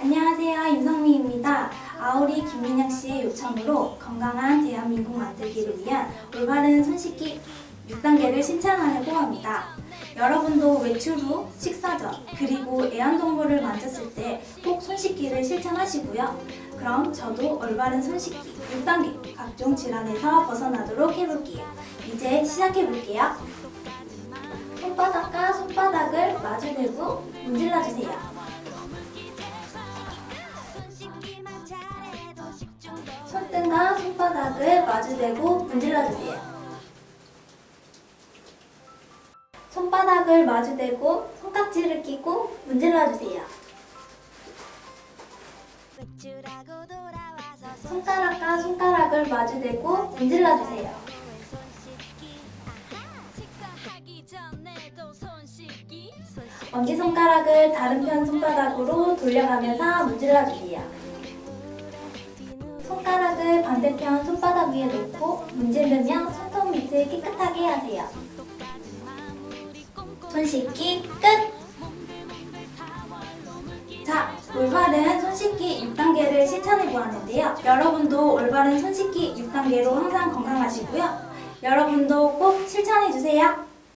안녕하세요. 임성미입니다. 아우리 김민영 씨의 요청으로 건강한 대한민국 만들기를 위한 올바른 손 씻기 6단계를 실천하려고 합니다. 여러분도 외출 후, 식사 전, 그리고 애완동물을 만졌을 때 꼭 손 씻기를 실천하시고요. 그럼 저도 올바른 손 씻기 6단계 각종 질환에서 벗어나도록 해볼게요. 이제 시작해볼게요. 손바닥과 손바닥을 마주 대고 문질러주세요. 손등과 손바닥을 마주대고 문질러주세요. 손바닥을 마주대고 손깍지를 끼고 문질러주세요. 손가락과 손가락을 마주대고 문질러주세요. 엄지손가락을 다른 편 손바닥으로 돌려가면서 문질러주세요. 반대편 손바닥 위에 놓고 문지르며 손톱 밑을 깨끗하게 하세요. 손 씻기 끝! 자, 올바른 손 씻기 6단계를 실천해 보았는데요. 여러분도 올바른 손 씻기 6단계로 항상 건강하시고요. 여러분도 꼭 실천해 주세요.